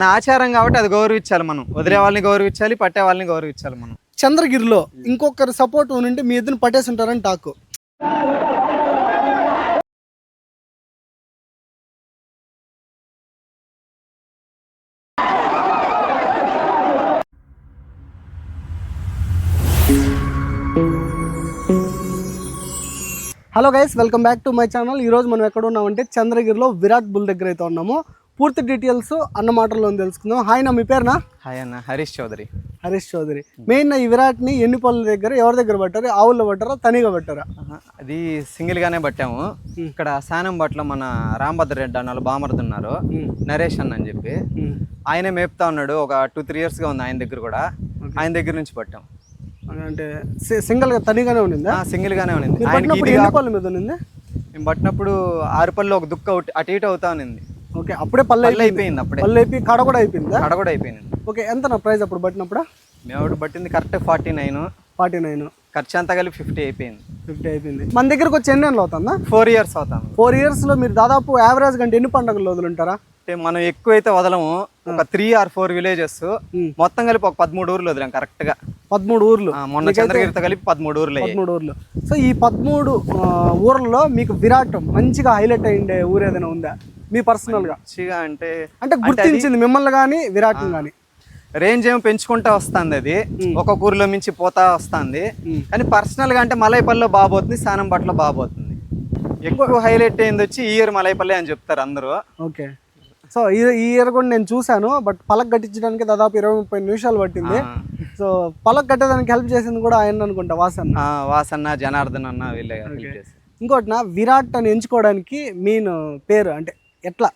నా ఆచారం కాబట్టి అది గౌరవించాలి మనం. వదిలే వాళ్ళని గౌరవించాలి పట్టే వాళ్ళని గౌరవించాలి మనం. చంద్రగిరిలో ఇంకొకరి సపోర్ట్ ఉంటే మీ ఇద్దరు పట్టేసి ఉంటారని talk hello guys welcome back to my channel ఈరోజు మనం ఎక్కడ ఉన్నామంటే చంద్రగిరిలో విరాట్ బుల్ దగ్గర అయితే ఉన్నాము. పూర్తి డీటెయిల్స్ అన్న మాటల్లో తెలుసుకుందాం. హాయ్ నా మీ పేరునా? హాయ్ అన్న హరీష్ చౌదరి. హరీష్ చౌదరి. మెయిన్ ఈ విరాట్ని ఎన్ని పనుల దగ్గర ఎవరి దగ్గర పట్టారు? ఆవుల్లో పట్టారా తనిగా పట్టారా? అది సింగిల్ గానే పట్టాము. ఇక్కడ శానం బట్ల మన రాంభద్ర రెడ్డి అన్న వాళ్ళు బామర్ది ఉన్నారు. నరేష్ అన్న అని చెప్పి. ఆయనే మేపుతా ఉన్నాడు. ఒక టూ త్రీ ఇయర్స్గా ఉంది ఆయన దగ్గర కూడా. ఆయన దగ్గర నుంచి పట్టాం. అంటే సింగిల్గా తనిగానే ఉండిందా? సింగిల్ గానే ఇది ఎన్ని పళ్ళ మీద ఉండింది? మేము పట్టినప్పుడు ఆరు పళ్ళు ఒక దుక్క అటు ఇటు అవుతా ఉంది ఓకే అప్పుడే పళ్ళు అయిపోయింది. అప్పుడే. పళ్ళు అయిపోయి కడ కూడా అయిపోయిందా? కడ కూడా అయిపోయింది. ఓకే ఎంత నా ప్రైస్ అప్పుడు పట్టినప్పుడు? మేము పట్టింది correct forty nine. Forty nine. ఖర్చు అంతా కలిపి ఫిఫ్టీ అయిపోయింది. ఫిఫ్టీ అయిపోయింది. మన దగ్గరకు వచ్చి ఎన్ని నెలలు అవుతుందా? ఫోర్ ఇయర్స్ అవుతాం ఫోర్ ఇయర్స్లో మీరు దాదాపు యావరేజ్ కంటే ఎన్ని పండుగలు వదులుంటారా అంటే మనం ఎక్కువైతే వదలము. ఒక త్రీ ఆర్ ఫోర్ విలేజెస్. మొత్తం కలిపి ఒక పదమూడు ఊర్లు వదిలాం కరెక్ట్గా పదమూడు ఊర్లు. ఆ, మొన్న చంద్రగిరితో కలిపి పదమూడు ఊర్లు పదమూడు ఊర్లు. సో ఈ పదమూడు ఊర్లలో మీకు విరాట్ మంచిగా హైలైట్ అయ్యిండే ఊరు ఏదైనా ఉందా? మీ పర్సనల్గా మంచిగా అంటే అంటే గుర్తించింది మిమ్మల్ని కానీ విరాట్ని కానీ రేంజ్ ఏమో పెంచుకుంటా వస్తుంది అది. ఒక్కొక్క ఊరిలో మించి పోతా వస్తుంది. కానీ పర్సనల్గా అంటే మలైపల్లిలో బాబోతుంది బట్టలో బాబోతుంది. ఎక్కువ హైలైట్ అయింది వచ్చి ఈ ఇయర్ మలైపల్లి అని చెప్తారు అందరూ. ఓకే. సో ఈ ఈ ఇయర్ కూడా నేను చూశాను బట్ పలక్ కట్టించడానికి దాదాపు ఇరవై ముప్పై నిమిషాలు పట్టింది. సో పలక్ కట్టేదానికి హెల్ప్ చేసింది కూడా ఆయన అనుకుంటా వాసన్ ఆ, వాసన్న జనార్దన్ అన్న వీళ్ళే. ఇంకోటి నా విరాట్ అని ఎంచుకోవడానికి మెయిన్ పేరు అంటే ఎట్లా?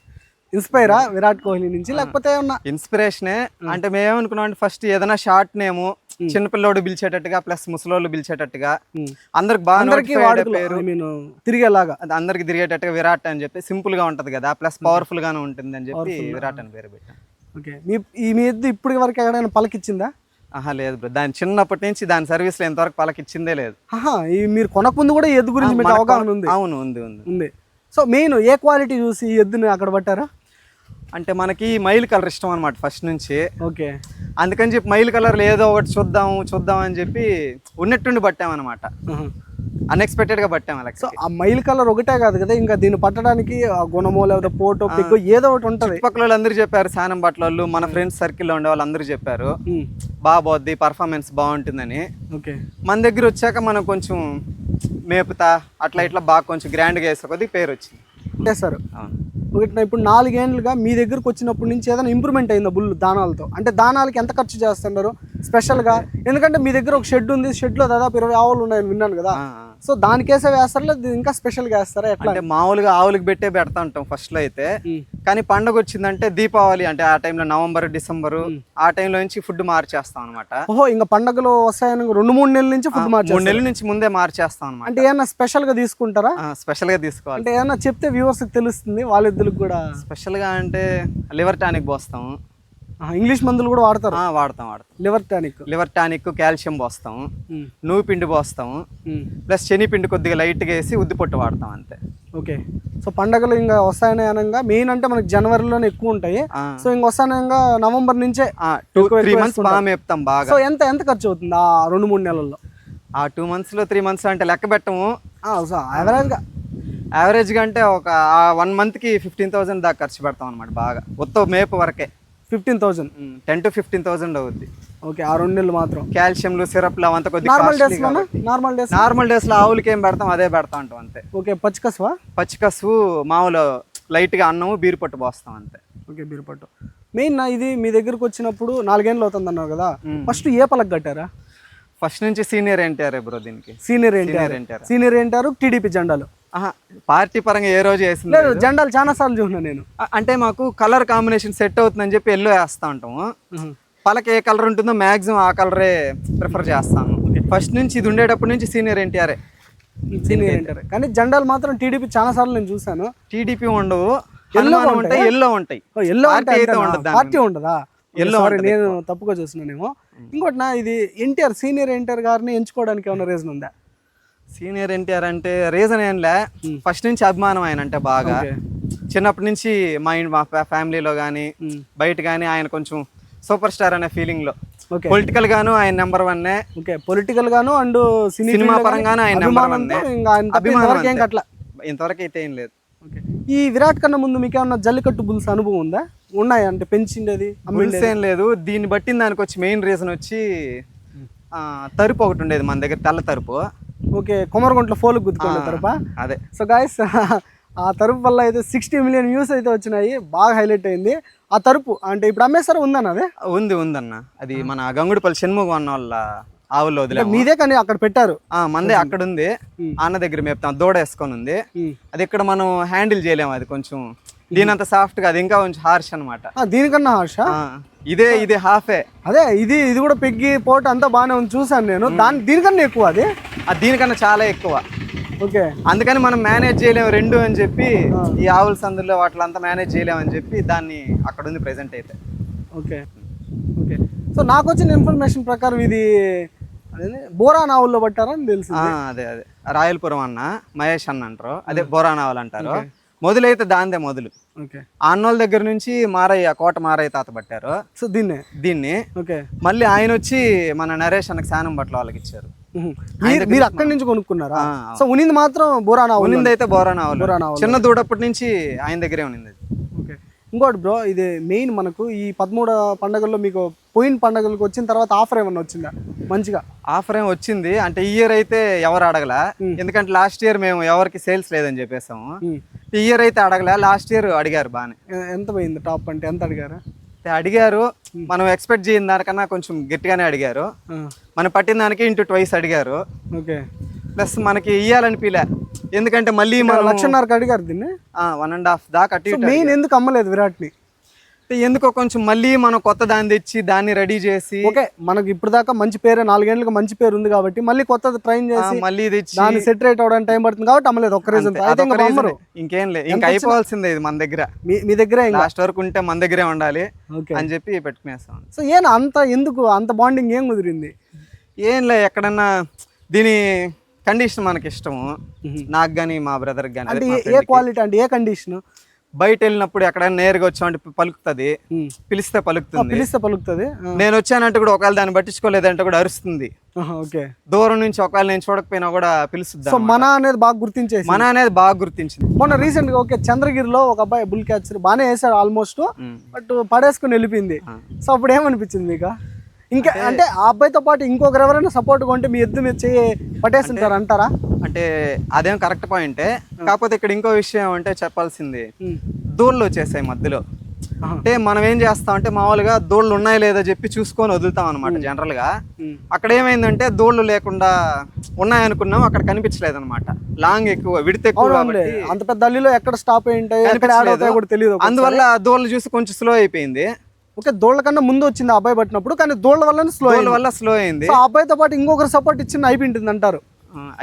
ఇన్స్పైరా? విరాట్ కోహ్లీ నుంచి లేకపోతే ఏమన్నా? ఇన్స్పిరేషనే. అంటే మేమేమనుకున్నాం అంటే ఫస్ట్ ఏదైనా షార్ట్ నేమ్ చిన్నపిల్లోడు పిలిచేటట్టుగా ప్లస్ ముసలోళ్ళు పిలిచేటట్టుగా. అందరికి బాగా పేరు తిరిగేలాగా. అది అందరికి తిరిగేటట్టుగా విరాట్ అని చెప్పి సింపుల్గా ఉంటది కదా ప్లస్ పవర్ఫుల్ గానే ఉంటుంది అని చెప్పి విరాట్ అని పేరు పెట్టాం. ఓకే. మీ ఈ మీ ఇప్పటి వరకు ఎక్కడైనా పలకిచ్చిందా? ఆహా లేదు బ్రో. దాని చిన్నప్పటి నుంచి దాని సర్వీస్లో ఇంతవరకు పలకిచ్చిందే లేదు. ఆహా మీరు కొనక ముందు కూడా ఎద్దు గురించి మీకు అవగాహన ఉంది. అవును ఉంది ఉంది. ఉంది. సో మెయిన్ ఏ క్వాలిటీ చూసి ఎద్దుని అక్కడ పట్టారా? అంటే మనకి మైల్ కలర్ ఇష్టం అనమాట ఫస్ట్ నుంచి. ఓకే. అందుకని చెప్పి మైల్ కలర్ ఏదో ఒకటి చూద్దాం చూద్దాం అని చెప్పి ఉన్నట్టుండి పట్టామన్నమాట. అన్ఎక్స్పెక్టెడ్గా పట్టాం అలా సో ఆ మైల్ కలర్ ఒకటే కాదు కదా ఇంకా దీన్ని పట్టడానికి ఆ గుణమో లేకపోతే పోటో పిక్ ఏదో ఒకటి ఉంటది. వాళ్ళు అందరూ చెప్పారు బట్టల వాళ్ళు మన ఫ్రెండ్స్ సర్కిల్లో ఉండే వాళ్ళు అందరూ చెప్పారు. బాగా పోద్ది పర్ఫార్మెన్స్ బాగుంటుందని. ఓకే. మన దగ్గర వచ్చాక మనం కొంచెం మేపుతా అట్లా ఇట్లా బాగా కొంచెం గ్రాండ్గా వేసే కొద్ది పేరు వచ్చింది. చేస్తారు అవును. ఒకటి ఇప్పుడు నాలుగేండ్లుగా మీ దగ్గరకు వచ్చినప్పటి నుంచి ఏదైనా ఇంప్రూవ్మెంట్ అయిందా బుల్ దానాలతో? అంటే దానాలకి ఎంత ఖర్చు చేస్తున్నారు? స్పెషల్గా. ఎందుకంటే మీ దగ్గర ఒక షెడ్ ఉంది షెడ్లో దాదాపు ఇరవై ఆవులు ఉన్నాయని విన్నాను కదా. సో దానికేసే వేస్తారా లేదా ఇంకా స్పెషల్గా వేస్తారా? ఎట్లా? అంటే మామూలుగా ఆవులకు పెట్టే పెడతా ఉంటాం ఫస్ట్లో అయితే. కానీ పండగ వచ్చిందంటే దీపావళి అంటే ఆ టైంలో నవంబర్ డిసెంబర్ ఆ టైంలో నుంచి ఫుడ్ మార్చేస్తాం అనమాట ఓహో ఇంకా పండగలు వస్తాయని రెండు మూడు నెలల నుంచి ఫుడ్ మార్చారు మూడు నెలల నుంచి ముందే మార్చేస్తాం అనమాట అంటే ఏమన్నా స్పెషల్గా తీసుకుంటారా? స్పెషల్గా తీసుకోవాలి. అంటే ఏమన్నా చెప్తే వ్యూవర్స్కి తెలుస్తుంది వాళ్ళిద్దరికి కూడా. స్పెషల్గా అంటే లివర్ టానిక్ పోస్తాం. ఆహా, ఇంగ్లీష్ మందులు కూడా వాడతారు? వాడతాం వాడతాం. Liver tonic. Liver tonic calcium పోస్తాం. నువ్వు పిండి పోస్తాం. ప్లస్ శనిపిండి కొద్దిగా లైట్గా వేసి ఉద్ది పొట్టు వాడతాం అంతే. ఓకే. సో పండగలు ఇంకా వస్తాయనే అనగా మెయిన్ అంటే మనకి జనవరిలోనే ఎక్కువ ఉంటాయి. సో ఇంక వస్తానంగా నవంబర్ నుంచే టూ త్రీ మంత్స్ బాగా మేపుతాం బాగా. సో ఎంత ఎంత ఖర్చు అవుతుంది ఆ రెండు మూడు నెలల్లో? ఆ టూ మంత్స్లో త్రీ మంత్స్ అంటే లెక్క పెట్టము. సో యావరేజ్గా యావరేజ్గా అంటే ఒక వన్ మంత్కి ఫిఫ్టీన్ థౌసండ్ దాకా ఖర్చు పెడతాం అనమాట బాగా. మొత్తం మేపు వరకే. Fifteen thousand ten to fifteen thousand అవుద్ది. ఓకే ఆ రెండు నెలలు మాత్రం. కాల్షియంలు సిరప్లు అవంతా కొద్దిగా నార్మల్ కాబట్టి. నార్మల్ డేస్ నార్మల్ డేస్లో ఆవులకి ఏం పెడతాం అదే పెడతా ఉంటాం అంతే. ఓకే పచ్చికస్వా పచ్చికసు మామూలు లైట్గా అన్నము బీరు పట్టు పోస్తాం అంతే. ఓకే బీరపట్టు మెయిన్ నా ఇది మీ దగ్గరకు వచ్చినప్పుడు నాలుగేళ్ళు అవుతుంది అన్నారు కదా. ఫస్ట్ ఏ పలక కట్టారా? ఫస్ట్ నుంచి సీనియర్ ఎన్టీఆర్ బ్రో దీనికి? Senior NTR. Senior NTR. Senior NTR TDP జెండాలు. పార్టీ పరంగా ఏ రోజు వేసింది లేదు జెండాలు చాలా సార్లు చూసినా నేను. అంటే మాకు కలర్ కాంబినేషన్ సెట్ అవుతుందని చెప్పి ఎల్లో వేస్తా ఉంటాము. పలక ఏ కలర్ ఉంటుందో మాక్సిమం ఆ కలరే ప్రిఫర్ చేస్తాను ఫస్ట్ నుంచి ఇది ఉండేటప్పటి నుంచి సీనియర్ ఎన్టీఆర్ సీనియర్ ఎన్టీఆర్ కానీ జెండాలు మాత్రం టీడీపీ చాలా సార్లు నేను చూసాను టీడీపీ ఉండవు హనుమాన్ ఉంటాయా? ఎల్లో ఉంటాయి. ఎల్లో పార్టీ ఉండదు ఉంటది నేను తప్పుగా చూస్తున్నానేమో. ఇంకోటి నా ఇది ఎన్టీఆర్ సీనియర్ ఎన్టీఆర్ గారిని ఎంచుకోవడానికి ఏమైనా రీజన్ ఉందా? సీనియర్ ఎన్టీఆర్ అంటే రీజన్ ఏంలే ఫస్ట్ నుంచి అభిమానం ఆయన అంటే బాగా. చిన్నప్పటి నుంచి మా మా ఫ్యా- ఫ్యామిలీలో కానీ బయట కానీ ఆయన కొంచెం సూపర్ స్టార్ అనే ఫీలింగ్లో. పొలిటికల్ గాను ఆయన నెంబర్ వన్ ఓకే. పొలిటికల్ గాను అండ్ సినిమా పరంగాను ఆయన నెంబర్ వన్ ఆయన తప్ప ఇంతవరకు ఏం అయితే ఏం లేదు. ఈ విరాట్ కన్నా ముందు మీకు ఏమన్నా జల్లికట్టు బుల్స్ అనుభవం ఉందా? ఉన్నాయి? అంటే పెంచిండేది రూల్స్ ఏం లేదు. దీన్ని బట్టి దానికి వచ్చి మెయిన్ రీజన్ వచ్చి తరుపు ఒకటి ఉండేది మన దగ్గర తెల్ల తరుపు. Okay కొమరగుంట్ల pole గుద్దుకోండి తరపా. అదే. సో గాయస్ ఆ తరుపు వల్ల అయితే సిక్స్టీ మిలియన్ వ్యూస్ అయితే వచ్చినాయి బాగా హైలైట్ అయింది. ఆ తరుపు అంటే ఇప్పుడు అమ్మేస్తారా ఉందన్న అదే? ఉంది ఉందన్న. అది మన గంగుడిపల్లి షణ్ముఖం అన్న వాళ్ళ ఆవుల్లో వదిలే మీదే కానీ అక్కడ పెట్టారు. మందే అక్కడ ఉంది అన్న దగ్గర మేపుతాం దూడ వేసుకొని ఉంది. అది ఇక్కడ మనం హ్యాండిల్ చేయలేము అది కొంచెం దీనంత సాఫ్ట్గా అది ఇంకా కొంచెం హార్ష్ అనమాట దీనికన్నా హర్ష ఇదే ఇది హాఫే అదే ఇది ఇది కూడా పెగ్గి పోటు అంతా బాగానే ఉంది చూసాను నేను. దాని దీనికన్నా ఎక్కువ అది? దీనికన్నా చాలా ఎక్కువ. ఓకే. అందుకని మనం మేనేజ్ చేయలేము రెండు అని చెప్పి ఈ ఆవుల సందులో వాటిలంతా మేనేజ్ చేయలేము అని చెప్పి దాన్ని అక్కడ ఉంది ప్రెసెంట్ అయితే. ఓకే. ఓకే. సో నాకు వచ్చిన ఇన్ఫర్మేషన్ ప్రకారం ఇది బోరా నావుల్లో పట్టారా అని తెలుసు అదే అదే. రాయలపురం అన్న మహేష్ అన్న అంటారు. అదే బోరానావల్ అంటారు. మొదలైతే దాందే మొదలు. ఓకే. అన్నోళ్ళ దగ్గర నుంచి మారయ్య కోట మారయ్య తాత పట్టారు. సో దీన్నే? దీన్ని. ఓకే. మళ్ళీ ఆయన వచ్చి మన నరేష్ అన్నకి శానం బట్టలు వాళ్ళకి ఇచ్చారు. మీరు మీరు అక్కడి నుంచి కొనుక్కున్నారా? సో ఉనింది మాత్రం బోరా నావులు ఉన్నింది అయితే బోరానావల్ బోరానావల్. చిన్న దూడప్పటి నుంచి ఆయన దగ్గరే. ఓకే. ఇంకోటి బ్రో ఇది మెయిన్ మనకు ఈ పదమూడు పండగల్లో మీకు పోయిన పండగలకు వచ్చిన తర్వాత ఆఫర్ ఏమన్నా వచ్చిందా? మంచిగా? ఆఫర్ ఏం వచ్చింది? అంటే ఈ ఇయర్ అయితే ఎవరు అడగలా? ఎందుకంటే లాస్ట్ ఇయర్ మేము ఎవరికి సేల్స్ లేదని చెప్పేసాము. ఈ ఇయర్ అయితే అడగలే లాస్ట్ ఇయర్ అడిగారు బాగానే. ఎంత పోయింది టాప్ అంటే ఎంత అడిగారా? అడిగారు మనం ఎక్స్పెక్ట్ చేయని దానికన్నా కొంచెం గట్టిగానే అడిగారు. మనం పట్టిన దానికి ఇంటూ ట్వైస్ అడిగారు. ఓకే. ప్లస్ మనకి ఇయ్యాలనిపిలే. ఎందుకంటే మళ్ళీ మనం లక్షన్నరకు అడిగారు దీన్ని? వన్ అండ్ హాఫ్ దాకా మెయిన్ ఎందుకు అమ్మలేదు విరాట్ని? ఎందుకో కొంచెం మళ్ళీ మనం కొత్త దాన్ని తెచ్చి దాన్ని రెడీ చేసి ఓకే మనకి ఇప్పుడు దాకా మంచి పేరు నాలుగేళ్ళకి మంచి పేరు ఉంది కాబట్టి మళ్ళీ కొత్తది ట్రైన్ చేసి మళ్ళీ తెచ్చి దాన్ని సెట్ రేట్ అవడానికి టైం పడుతుంది కాబట్టి అమ్మలేదు ఒక్క రీజన్ ఇంకా లేదు. ఇంకా అయిపోవాల్సిందే ఇది మన దగ్గర. మీ దగ్గరే లాస్ట్ వరకు ఉంటే మన దగ్గరే ఉండాలి అని చెప్పి పెట్టుకునేస్తాం. సో ఏనా అంత ఎందుకు? అంత బాండింగ్ ఏం కుదిరింది? ఏం లే ఎక్కడన్నా దీని కండిషన్ మనకి ఇష్టము నాకు కానీ మా బ్రదర్కి కానీ అంటే ఏ- ఏ క్వాలిటీ అంటే ఏ కండిషన్ బయట వెళ్ళినప్పుడు ఎక్కడైనా నేరుగా వచ్చామంటే పలుకుతుంది. పిలిస్తే పలుకుతుంది. పిలిస్తే పలుకుతుంది. నేను వచ్చానంటే కూడా ఒకవేళ దాన్ని పట్టించుకోలేదంటే కూడా అరుస్తుంది. ఓకే. దూరం నుంచి ఒకవేళ నేను చూడకపోయినా కూడా పిలుస్తుంది సో మన అనేది బాగా గుర్తించేసి మన అనేది బాగా గుర్తించింది. మొన్న రీసెంట్గా ఓకే చంద్రగిరిలో ఒక అబ్బాయి బుల్ క్యాచర్ బాగానే వేసాడు ఆల్మోస్ట్. బట్ పడేసుకుని వెళ్ళిపోయింది. సో అప్పుడు ఏమనిపించింది మీకు? ఇంకా అంటే ఆ అబ్బాయితో పాటు ఇంకొకరు ఎవరైనా సపోర్ట్ కొంటే మీ ఎద్దు మీద చేయి పట్టేస్తుంటారు అంటారా? అంటే అదేం కరెక్ట్ పాయింటే కాకపోతే ఇక్కడ ఇంకో విషయం అంటే చెప్పాల్సింది. దూళ్ళు వచ్చేసాయి మధ్యలో. అంటే మనం ఏం చేస్తాం అంటే మామూలుగా దూళ్ళు ఉన్నాయో లేదో చెప్పి చూసుకొని వదులుతాం అనమాట జనరల్గా. అక్కడ ఏమైందంటే దూళ్ళు లేకుండా ఉన్నాయనుకున్నాం అక్కడ కనిపించలేదు అనమాట లాంగ్ ఎక్కువ విడత అంత పెద్ద ఎక్కడ స్టాప్ కూడా తెలియదు అందువల్ల దూళ్ళు చూసి కొంచెం స్లో అయిపోయింది. ఓకే దోళ్ళ కన్నా ముందు వచ్చింది ఆ అబ్బాయి పట్టినప్పుడు కానీ దోళ్ళ వల్ల స్లో వల్ల స్లో అయింది. ఆ అబ్బాయితో పాటు ఇంకొకరు సపోర్ట్ ఇచ్చిన అయిపోయింటుంది అంటారు.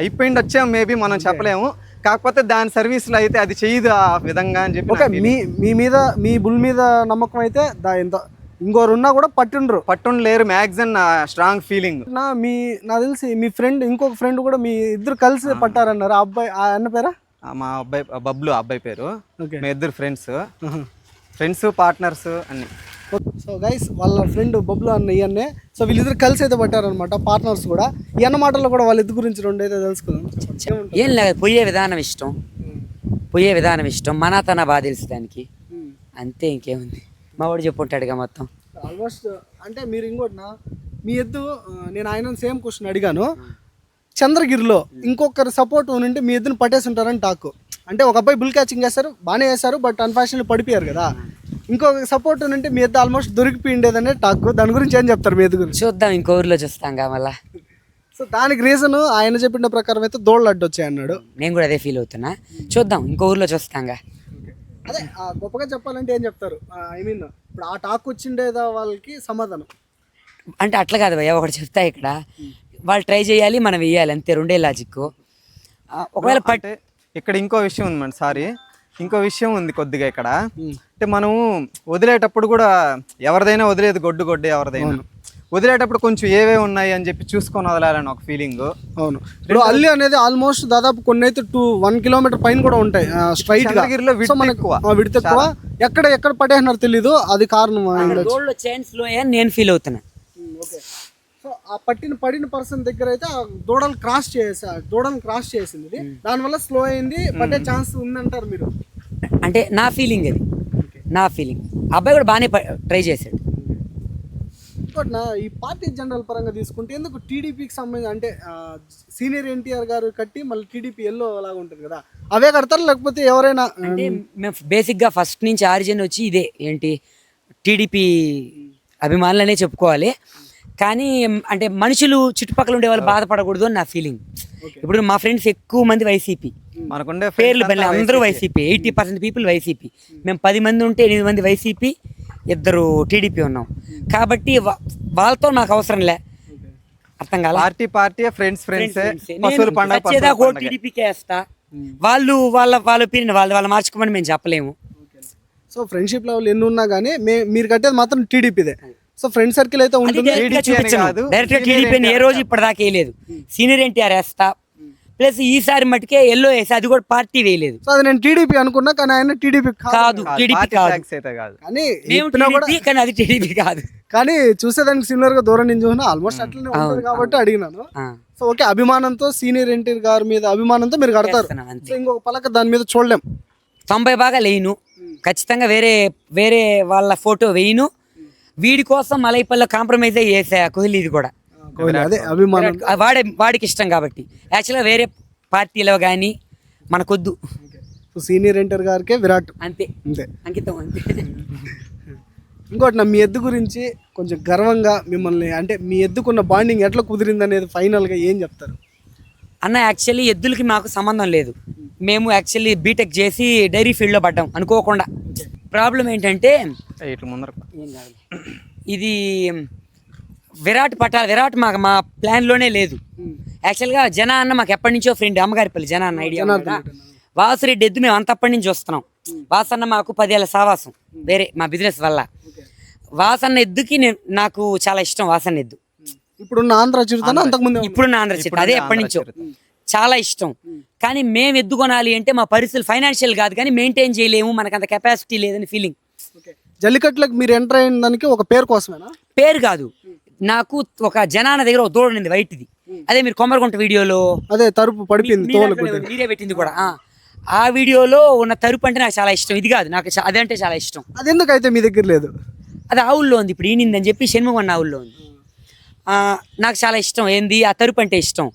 అయిపోయింది వచ్చాం మేబీ మనం చెప్పలేము. కాకపోతే దాని సర్వీస్లో అయితే అది చేయదు ఆ విధంగా అని చెప్పి ఓకే మీ మీ మీద మీ బుల్ మీద నమ్మకం అయితే దా ఎంత ఇంకోరు ఉన్నా కూడా పట్టిండ్రు. పట్టుండి లేరు మ్యాక్సిమం నా స్ట్రాంగ్ ఫీలింగ్ నా మీ నాకు తెలిసి మీ ఫ్రెండ్ ఇంకొక ఫ్రెండ్ కూడా మీ ఇద్దరు కలిసి పట్టారన్నారు. ఆ అబ్బాయి ఆ అన్న పేరా? మా అబ్బాయి బబ్లు అబ్బాయి పేరు. ఓకే. మీ ఇద్దరు ఫ్రెండ్స్ ఫ్రెండ్స్ పార్ట్నర్స్ అన్ని. సో గైస్ వాళ్ళ ఫ్రెండ్ బొబ్లు అన్న ఇవన్నే సో వీళ్ళిద్దరు కలిసి అయితే పట్టారనమాట పార్ట్నర్స్ కూడా. ఈ అన్న మాటల్లో కూడా వాళ్ళిద్దరి గురించి రెండు అయితే తెలుసుకుందాం. ఏం లేదు పోయే విధానం ఇష్టం. పోయే విధానం ఇష్టం. మన తన బాధ తెలుసు దానికి. అంతే ఇంకేముంది. మా వాడు చెప్పుంటాడుగా మొత్తం. ఆల్మోస్ట్ అంటే మీరు ఇంకోటి నా మీ ఎద్దు నేను ఆయన సేమ్ క్వశ్చన్ అడిగాను. చంద్రగిరిలో ఇంకొకరు సపోర్ట్ ఉంటే మీ ఎద్దును పట్టేసి ఉంటారని టాక్ అంటే ఒక అబ్బాయి బుల్ క్యాచింగ్ చేస్తారు బాగానే చేస్తారు బట్ అన్ఫార్చునేట్లీ పడిపోయారు కదా. ఇంకొక సపోర్ట్ ఉంటే మీ ఎద్దు ఆల్మోస్ట్ దొరికిపోయిండేదనే టాక్ దాని గురించి ఏం చెప్తారు మీ ఎద్దు గురించి చూద్దాం ఇంకో ఊర్లో చూస్తాంగా మళ్ళా. సో దానికి రీజన్ ఆయన చెప్పిన ప్రకారం అయితే దోళ్ళు అడ్డు వచ్చాయి అన్నాడు. నేను కూడా అదే ఫీల్ అవుతున్నా. చూద్దాం ఇంకో ఊర్లో చూస్తాంగా అదే గొప్పగా చెప్పాలంటే ఏం చెప్తారు? ఐ మీన్ ఇప్పుడు ఆ టాక్ వచ్చిండేదా వాళ్ళకి సమాధానం? అంటే అట్లా కాదు భయ్య ఒకటి చెప్తా ఇక్కడ. వాళ్ళు ట్రై చేయాలి మనం వేయాలి అంతే రెండే లాజిక్ ఒకవేళ పట్ అంటే ఇక్కడ ఇంకో విషయం ఉంది మన సారీ. ఇంకో విషయం ఉంది కొద్దిగా ఇక్కడ. అంటే మనము వదిలేటప్పుడు కూడా ఎవరిదైనా వదిలేదు గొడ్డు గొడ్డు ఎవరిదైనా. వదిలేటప్పుడు కొంచెం ఏవే ఉన్నాయి అని చెప్పి చూసుకొని వదలాలని ఒక ఫీలింగ్ అవును. ఇప్పుడు అల్లి అనేది ఆల్మోస్ట్ దాదాపు కొన్ని అయితే టూ వన్ కిలోమీటర్ పైన కూడా ఉంటాయి స్ట్రైట్గా. మనకు ఎక్కువ. ఎక్కడ ఎక్కడ పడేసినారు తెలీదు అది కారణం చైన్స్లో నేను ఫీల్ అవుతున్నా సో ఆ పట్టిన పడిన పర్సన్ దగ్గర అయితే ఆ దూడలు క్రాస్ చేసా దూడను క్రాస్ చేసింది. దానివల్ల స్లో అయింది పడే ఛాన్స్ ఉందంటారు మీరు? అంటే నా ఫీలింగ్ అది. నా ఫీలింగ్ అబ్బాయి కూడా బాగానే ట్రై చేశాడు. ఇంకోటి ఈ పార్టీ జనరల్ పరంగా తీసుకుంటే ఎందుకు టీడీపీకి సంబంధించి అంటే సీనియర్ ఎన్టీఆర్ గారు కట్టి మళ్ళీ టీడీపీ ఎల్లో లాగా ఉంటుంది కదా అవే కడతారు లేకపోతే ఎవరైనా అంటే మేము బేసిక్గా ఫస్ట్ నుంచి ఆరిజిన్ వచ్చి ఇదే ఏంటి టీడీపీ అభిమానులనే చెప్పుకోవాలి. కానీ అంటే మనుషులు చుట్టుపక్కల ఉండే వాళ్ళు బాధపడకూడదు అని నా ఫీలింగ్ ఇప్పుడు మా ఫ్రెండ్స్ ఎక్కువ మంది వైసీపీ మనకుండే పేర్లు అంతా అందరూ YCP. Eighty percent people YCP. మేము పది మంది ఉంటే ఎనిమిది మంది వైసీపీ ఇద్దరు టీడీపీ ఉన్నాం. కాబట్టి వా- వాళ్ళతో నాకు అవసరం లే. అర్థం కాల? పార్టీ పార్టీ ఫ్రెండ్స్ ఫ్రెండ్స్ టీడీపీకే వేస్తా? వాళ్ళు వాళ్ళ వాళ్ళ ఒపీనియన్ వాళ్ళు వాళ్ళు మార్చుకోమని మేము చెప్పలేము. సో ఫ్రెండ్షిప్ లెవెల్ ఎన్ని ఉన్నా కానీ మీరు కట్టేది మాత్రం టీడీపీదే. సో ఫ్రెండ్ సర్కిల్ అయితే ఉంటుంది. డైరెక్ట్ టీడీపీ ఏ రోజు ఇప్పటిదాకా వేయలేదు. సీనియర్ ఎన్టీఆర్ వేస్తా. ప్లస్ ఈసారి మటుకే ఎల్లో వేసి అది కూడా పార్టీ వేయలేదు. సో అది నేను టీడీపీ అనుకున్నా కానీ ఆయన టీడీపీ కాదు కాదు, టీడీపీ కాదు. ట్యాక్స్ అయితే కాదు. కానీ చెప్పినా కూడా కానీ అది టీడీపీ కాదు. కానీ చూసేదానికి సిమిలర్గా దూరం నుంచి చూసినా ఆల్మోస్ట్ అట్లనే ఉంటుంది కాబట్టి అడిగినాను. ఆ, సో ఓకే అభిమానంతో సీనియర్ ఎన్టీఆర్ గారి మీద అభిమానంతో మీరు కడతారు. చేస్తున్నాం అంతే. సో ఇంకొక పలక దాని మీద చూడలేం. తొంభై బాగా లేను. ఖచ్చితంగా వేరే వేరే వాళ్ళ ఫోటో వేయను. వీడి కోసం మలైపల్లిలో కాంప్రమైజ్ అయ్యి వేసా కోహ్లీది కూడా. అదే అభిమానం వాడే వాడికి ఇష్టం కాబట్టి. యాక్చువల్గా వేరే పార్టీలో కానీ మనకొద్దు. సో సీనియర్ ఎన్టీఆర్ గారికే విరాట్. అంతే. అంతే. అంకితం అంతే. ఇంకోటి నా మీ ఎద్దు గురించి కొంచెం గర్వంగా మిమ్మల్ని అంటే మీ ఎద్దుకున్న బాండింగ్ ఎట్లా కుదిరింది అనేది ఫైనల్గా ఏం చెప్తారు? అన్న యాక్చువల్లీ ఎద్దులకి మాకు సంబంధం లేదు. మేము యాక్చువల్లీ బీటెక్ చేసి డైరీ ఫీల్డ్లో పడ్డాం అనుకోకుండా. ప్రాబ్లం ఏంటంటే ఇట్లా ముందర ఇది విరాట్ పట్టాలి విరాట్ మాకు మా ప్లాన్లోనే లేదు. యాక్చువల్గా జన అన్న మాకు ఎప్పటి నుంచో ఫ్రెండ్ అమ్మగారిపల్లి జన అన్న ఐడియా? వాసురెడ్డి ఎద్దు మేము అంతప్పటి నుంచి వస్తున్నాం వాసన్న మాకు పదేళ్ళ సావాసం వేరే మా బిజినెస్ వల్ల. వాసన్న ఎద్దుకి నేను నాకు చాలా ఇష్టం వాసన్న ఎద్దు. ఇప్పుడున్న ఆంధ్ర చిరుతన అంతకుముందే ఉంది. ఇప్పుడు నా ఆంధ్ర చిత్త అదే ఎప్పటి నుంచో. చాలా ఇష్టం. కానీ మేము ఎద్దు కొనాలి అంటే మా పరిస్థితులు ఫైనాన్షియల్ కాదు కానీ మెయింటైన్ చేయలేము మనకు అంత కెపాసిటీ లేదని ఫీలింగ్ ఓకే. జల్లికట్టులకు మీరు ఎంటర్ అయిన దానికి ఒక పేరు కోసమేనా? పేరు కాదు. నాకు ఒక జనాన దగ్గర ఒక దూడ ఉంది వైట్ది అదే మీరు కొమ్మరగుంట వీడియోలో అదే తరుపు పడిపోయింది మీరే పెట్టింది కూడా. ఆ. వీడియోలో ఉన్న తరుపు అంటే నాకు చాలా ఇష్టం. ఇది కాదు నాకు అదంటే చాలా ఇష్టం. అది అయితే మీ దగ్గర లేదు? అది ఆవుల్లో ఉంది ఇప్పుడు ఈనిందని చెప్పి షణ్ముగన్న ఆవుల్లో ఉంది. ఆ, నాకు చాలా ఇష్టం. ఏంది? ఆ తరుపు అంటే ఇష్టం.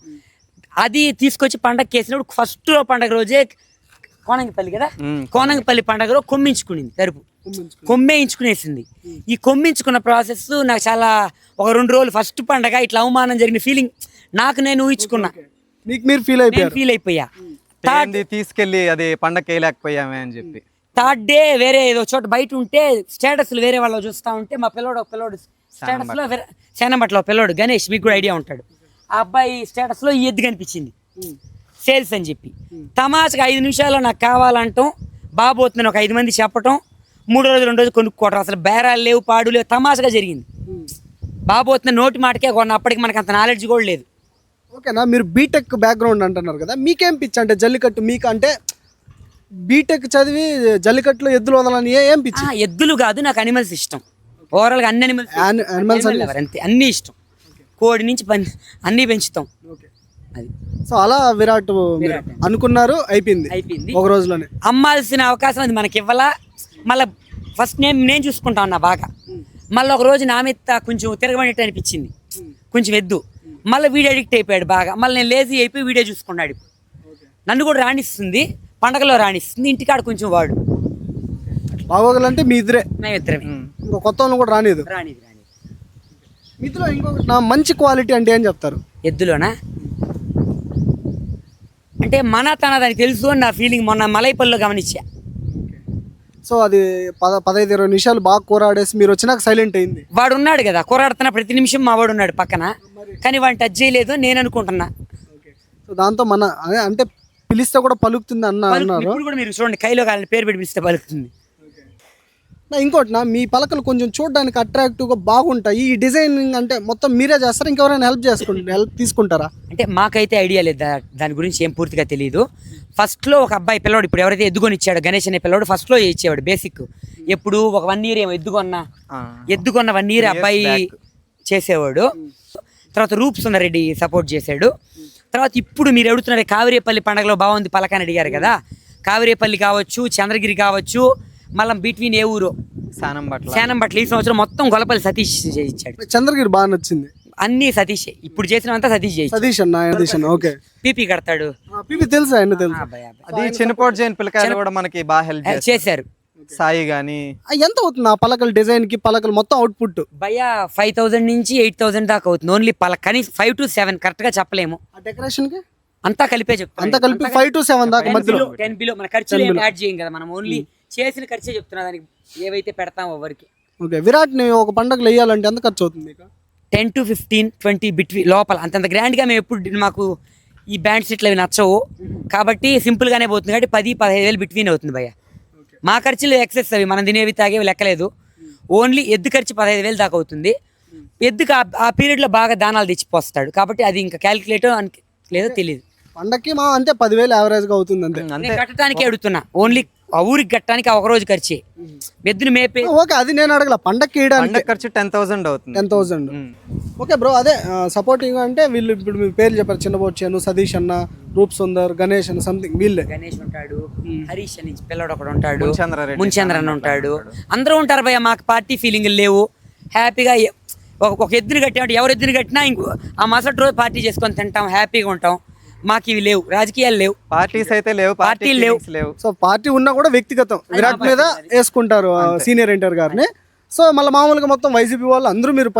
అది తీసుకొచ్చి పండగ వేసినప్పుడు ఫస్ట్ పండగ రోజే కోనంగిపల్లి కదా? కోనంగిపల్లి పండగలో కొమ్మించుకునింది తరుపు. కొమ్మేయించుకునేసింది ఈ కొమ్మించుకున్న ప్రాసెస్ నాకు చాలా ఒక రెండు రోజులు ఫస్ట్ పండగ ఇట్లా అవమానం జరిగిన ఫీలింగ్ నాకు నేను ఊహించుకున్నా. మీకు మీరు ఫీల్ అయిపోయారు. ఫీల్ అయిపోయా. ఏంది తీసుకెళ్ళి అది పండగ వేయలేకపోయామే అని చెప్పి. థర్డ్ డే వేరే ఏదో చోట బయట ఉంటే స్టేటస్లు వేరే వాళ్ళు చూస్తా ఉంటే మా పిల్లోడు ఒక పిల్లోడు స్టేటస్లో సేనబట్లో పిల్లోడు గణేష్ మీకు కూడా ఐడియా ఉంటాడు. ఆ అబ్బాయి స్టేటస్లో ఈ ఎద్దు కనిపించింది. సేల్స్ అని చెప్పి. తమాషగా ఐదు నిమిషాల్లో నాకు కావాలంటాం. బాబోతుందని ఒక ఐదు మంది చెప్పటం. మూడో రోజు రెండు రోజులు కొనుక్కోవటం. అసలు బేరాలు లేవు పాడు లేవు తమాషగా జరిగింది. బాబోతున్న నోటి మాటకే కొన్న అప్పటికి మనకు అంత నాలెడ్జ్ కూడా లేదు. ఓకేనా? మీరు బీటెక్ బ్యాక్గ్రౌండ్ అంటున్నారు కదా మీకేం పిచ్చి అంటే జల్లికట్టు మీకు అంటే బీటెక్ చదివి జల్లికట్టులో ఎద్దులు వదలని ఏ- పిచ్చి ఎద్దులు కాదు నాకు అనిమల్స్ ఇష్టం. ఓవరాల్గా అన్ని అనిమల్స్ animals అంతే. అన్ని ఇష్టం. కోడి నుంచి పని అన్ని పెంచుతాం. ఓకే. అది. సో అలా విరాట్ అనుకున్నారు అయిపోయింది. అయిపోయింది. ఒక రోజులోనే. అమ్మాల్సిన అవకాశం అది మనకి ఇవ్వాలా మళ్ళీ ఫస్ట్ నేను నేను చూసుకుంటా ఉన్నా బాగా. మళ్ళీ ఒక రోజు నా మీద కొంచెం తిరగబడినట్టు అనిపించింది. కొంచెం ఎద్దు. మళ్ళీ వీడియో అడిక్ట్ అయిపోయాడు బాగా. మళ్ళీ నేను లేజీ అయిపోయి వీడియో చూసుకున్నాడు ఇప్పుడు. నన్ను కూడా రాణిస్తుంది. పండగలో రాణిస్తుంది. ఇంటికాడ కొంచెం వాడు. బాగోగలంటే మీ ఇద్దరే. మేము ఇద్దరమే. ఇంకో కొత్త వాళ్ళని కూడా రానిదు రాణిది రాణిది మీతో ఇంకొకటి నా మంచి క్వాలిటీ అంటే ఏం చెప్తారు? ఎద్దులోనా? అంటే మన తనదని తెలుసు అని నా ఫీలింగ్ మొన్న మలైపల్లిలో గమనించా. సో అది పద పదహైదు ఇరవై నిమిషాలు బాగా కూరాడేసి మీరు వచ్చినాక సైలెంట్ అయింది. వాడు ఉన్నాడు కదా కొరాడుతున్న ప్రతి నిమిషం మా వాడు ఉన్నాడు పక్కన. కానీ వాడిని టచ్ చేయలేదు నేను అనుకుంటున్నా. సో దాంతో మన అదే అంటే పిలిస్తే కూడా పలుకుతుంది అన్న అన్నారు. ఇప్పుడు కూడా మీరు చూడండి కైలో కాలని పేరు పెట్టి పిలిస్తే పలుకుతుంది. నా ఇంకోటి నా మీ పలకలు కొంచెం చూడడానికి అట్రాక్టివ్గా బాగుంటాయి. ఈ డిజైనింగ్ అంటే మొత్తం మీరే చేస్తారా? ఇంకెవరైనా హెల్ప్ చేసుకుంటారు హెల్ప్ తీసుకుంటారా? అంటే మాకైతే ఐడియా లేదు. దాని గురించి ఏం పూర్తిగా తెలియదు ఫస్ట్లో ఒక అబ్బాయి పిల్లవాడు ఇప్పుడు ఎవరైతే ఎద్దుకొని ఇచ్చాడు గణేష్ అనే పిల్లవాడు ఫస్ట్లో ఇచ్చేవాడు బేసిక్ ఎప్పుడు ఒక వన్ ఇయర్ ఏమో ఎద్దుకొన్న ఆ. ఎద్దుకొన్న వన్ ఇయర్ అబ్బాయి చేసేవాడు. తర్వాత రూప్ సుందరెడ్డి సపోర్ట్ చేశాడు. తర్వాత ఇప్పుడు మీరు అడుగుతున్నారు కావిరేపల్లి పండగలో బాగుంది పలకని అడిగారు కదా. కావిరేపల్లి కావచ్చు చంద్రగిరి కావచ్చు మళ్ళీ బిట్వీన్ ఏ ఊరు? శానం బట్ల. శానం బట్ల. ఈ సంవత్సరం మొత్తం గొలపల్లి సతీష్ ఇచ్చాడు చంద్రగిరి బాగా నచ్చింది. అన్నీ సతీష్ ఇప్పుడు చేసినంతా సతీష్ చేయి సతీష్ అన్న సతీష్ అన్న ఓకే. పీపీ కడతాడు. పిపి తెలుసా ఆయన తెలుసు. అది చిన్నపోటు జైన్ పిల్లకాయలు కూడా మనకి బాగా హెల్ప్ చేశారు. సాయి గాని ఎంత అవుతుంది ఆ పలకల డిజైన్కి? పలకలు మొత్తం అవుట్పుట్ భయ ఫైవ్ థౌసండ్ నుంచి ఎయిట్ థౌసండ్ దాకా అవుతుంది. ఓన్లీ పల కనీసం ఫైవ్ టు సెవెన్ కరెక్ట్గా చెప్పలేము. డెకరేషన్కి? అంతా కలిపే చెప్తాను అంతా కలిపి ఫైవ్ టు సెవెన్ దాకా మధ్యలో. టెన్ బిలో మన ఖర్చులు యాడ్ చేయం కదా మనం. ఓన్లీ చేసిన ఖర్చే చెప్తున్నా దానికి ఏవైతే పెడతాం ఎవరికి. ఓకే విరాట్ని ఒక పండగలు వేయాలంటే ఎంత ఖర్చు అవుతుంది మీకు? Ten to fifteen twenty between లోపల. అంతంత గ్రాండ్గా మేము ఎప్పుడు మాకు ఈ బ్యాండ్ సెట్లు అవి నచ్చవు. కాబట్టి simple గానే పోతుంది. కాబట్టి పది పదహైదు వేలు బిట్వీన్ అవుతుంది భయ్య. మా ఖర్చులు ఎక్సెస్ అవి మనం తినేవి తాగేవి లెక్కలేదు. ఓన్లీ ఎద్దు ఖర్చు పదహైదు వేలు దాకా అవుతుంది. ఎద్దుకు ఆ- ఆ పీరియడ్లో బాగా దానాలు తెచ్చిపోస్తాడు కాబట్టి అది ఇంకా క్యాలిక్యులేటర్ లేదో తెలియదు పండక్కి మా అంతే పదివేలు యావరేజ్గా అవుతుంది అంతే అంతే కట్టడానికి అడుగుతున్నా. ఓన్లీ ఆ ఊరికి కట్టడానికి ఒక రోజు ఖర్చే. ఎద్దును మేపే. ఓకే అది నేను అడగల. పండక్కి ఖర్చు టెన్ థౌసండ్ అవుతుంది. Ten thousand. ఓకే బ్రో అదే సపోర్టింగ్ అంటే వీళ్ళు ఇప్పుడు మీ పేర్లు చెప్పారు. చిన్నబోచ్చాను సతీష్ అన్న రూప్ సుందర్ గణేష్ అన్న సంథింగ్ వీళ్ళే. గణేష్ ఉంటాడు హరీష్ అని పిల్లడు ఒకడు ఉంటాడు మున్చంద్రారెడ్డి ముంచంద్ర అని ఉంటాడు. అందరూ ఉంటారు భయ్య మాకు పార్టీ ఫీలింగ్ లేవు. హ్యాపీగా ఎ- ఒక ఒక ఎద్దుని కట్టినట్టు ఎవరు ఎద్దుని కట్టినా ఇంకో ఆ మరుసటి రోజు పార్టీ చేసుకొని తింటాం హ్యాపీగా ఉంటాం. మాకు ఇవి లేవు. రాజకీయాలు లేవు. పార్టీస్ అయితే లేవు పార్టీలు లేవు. లేవు. సో పార్టీ ఉన్నా కూడా వ్యక్తిగతం. విరాట్ మీద వేసుకుంటారు సీనియర్ ఎన్టీఆర్ గారిని. సో మళ్ళీ మామూలుగా మొత్తం వైసీపీ వాళ్ళు అందరూ మీరు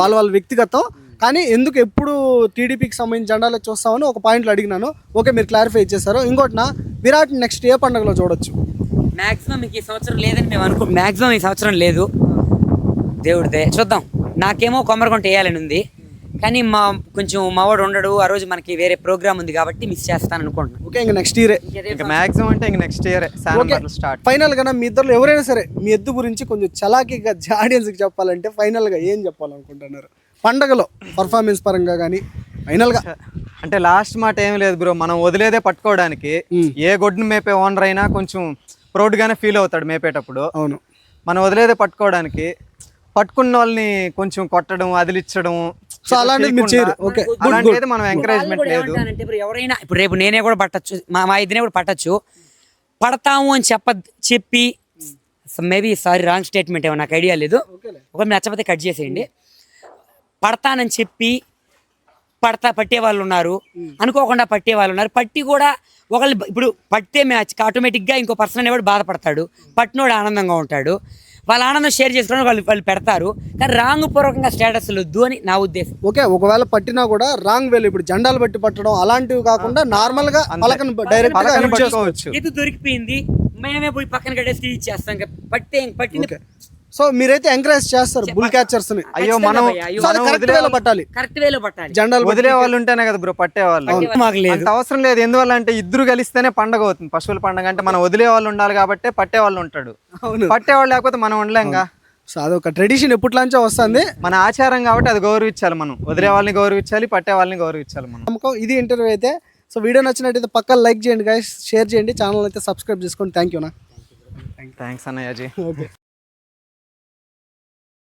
వాళ్ళ వాళ్ళ వ్యక్తిగతం. కానీ ఎందుకు ఎప్పుడు టీడీపీకి సంబంధించి జెండాలు చూస్తామని ఒక పాయింట్లో అడిగినాను. ఓకే మీరు క్లారిఫై ఇచ్చేసారు ఇంకోటి నా విరాట్ నెక్స్ట్ ఏ పండుగలో చూడొచ్చు? మాక్సిమం మీకు ఈ సంవత్సరం లేదని మేము అనుకో మాక్సిమం ఈ సంవత్సరం లేదు. దేవుడిదే చూద్దాం. నాకేమో కొమ్మరకొంట వేయాలని ఉంది. కానీ మా కొంచెం మావాడు ఉండడు ఆ రోజు మనకి వేరే ప్రోగ్రామ్ ఉంది కాబట్టి మిస్ చేస్తాను అనుకుంటున్నాను ఓకే ఇంకా నెక్స్ట్ ఇయరే ఇంకా మాక్సిమం అంటే ఇంక నెక్స్ట్ ఇయర్ స్టార్ట్ ఫైనల్గా మీ ఇద్దరు ఎవరైనా సరే మీ ఎద్దు గురించి కొంచెం చలాకీగా ఆడియన్స్కి చెప్పాలంటే ఫైనల్గా ఏం చెప్పాలనుకుంటున్నారు? పండగలో పర్ఫార్మెన్స్ పరంగా కానీ ఫైనల్గా? అంటే లాస్ట్ మాట ఏం లేదు బ్రో మనం వదిలేదే పట్టుకోవడానికి. ఏ గొడ్డును మేపే ఓనర్ అయినా కొంచెం ప్రౌడ్ గానే ఫీల్ అవుతాడు మేపేటప్పుడు. అవును. మనం వదిలేదే పట్టుకోవడానికి పట్టుకున్న వాళ్ళని కొంచెం కొట్టడం అదిలిచ్చడం సో అలాంటిది మీరు చేయరు. ఓకే అలాంటిది మనం వాళ్ళు ఎంకరేజ్మెంట్ లేదు. ఇప్పుడు ఎవరైనా ఇప్పుడు రేపు నేనే కూడా పట్టచ్చు. మా మా ఇద్దరినే కూడా పట్టచ్చు. పడతాము అని చెప్ప చెప్పి మేబీ సారీ రాంగ్ స్టేట్మెంట్ ఏమో నాకు ఐడియా లేదు. ఒకవేళ నచ్చకపోతే కట్ చేసేయండి. పడతానని చెప్పి పడతా పట్టే వాళ్ళు ఉన్నారు. అనుకోకుండా పట్టే వాళ్ళు ఉన్నారు. పట్టి కూడా ఒకళ్ళు ఇప్పుడు పట్టే మ్యాచ్ ఆటోమేటిక్గా ఇంకో పర్సన్ అనేవాడు బాధపడతాడు. పట్టినోడు ఆనందంగా ఉంటాడు. వాళ్ళ ఆనందం షేర్ చేసుకోవడం వాళ్ళు వాళ్ళు పెడతారు. కానీ రాంగ్ పూర్వకంగా స్టేటస్ వద్దు అని నా ఉద్దేశం. ఓకే ఒకవేళ పట్టినా కూడా రాంగ్ వేలు ఇప్పుడు జెండాలు బట్టి పట్టడం అలాంటివి కాకుండా నార్మల్గా పలకను డైరెక్ట్ ఇది దొరికిపోయింది. మేమే పోయి పక్కన కట్టేసి ఇచ్చేస్తాం. పట్టే పట్టింది సో మీరైతే ఎంకరేజ్ చేస్తారు బుల్ క్యాచర్స్ని. అయ్యో మనం కరెక్ట్ వేలో పట్టాలి. కరెక్ట్ వేలో పట్టాలి. జెండాలు వదిలే వాళ్ళు ఉంటేనే కదా బ్రో పట్టే వాళ్ళు మాకు లేదు. అవసరం లేదు. ఎందువల్ల అంటే ఇద్దరు కలిస్తేనే పండగ అవుతుంది. పశువుల పండగ అంటే మనం వదిలే వాళ్ళు ఉండాలి కాబట్టి పట్టే వాళ్ళు ఉంటాడు. అవును. పట్టేవాళ్ళు లేకపోతే మనం ఉండలేంగా సో అదొక ట్రెడిషన్ ఎప్పట్లాంచో వస్తుంది. మన ఆచారం కాబట్టి అది గౌరవించాలి మనం. వదిలే వాళ్ళని గౌరవించాలి పట్టే వాళ్ళని గౌరవించాలి మనం. ఇది ఇంటర్వ్యూ అయితే. సో వీడియో నచ్చినట్టయితే పక్కన లైక్ చేయండి గైస్ షేర్ చేయండి. ఛానల్ అయితే సబ్స్క్రైబ్ చేసుకోండి థ్యాంక్ యూ నా థ్యాంక్స్ అన్నయ్యజీ. ఓకే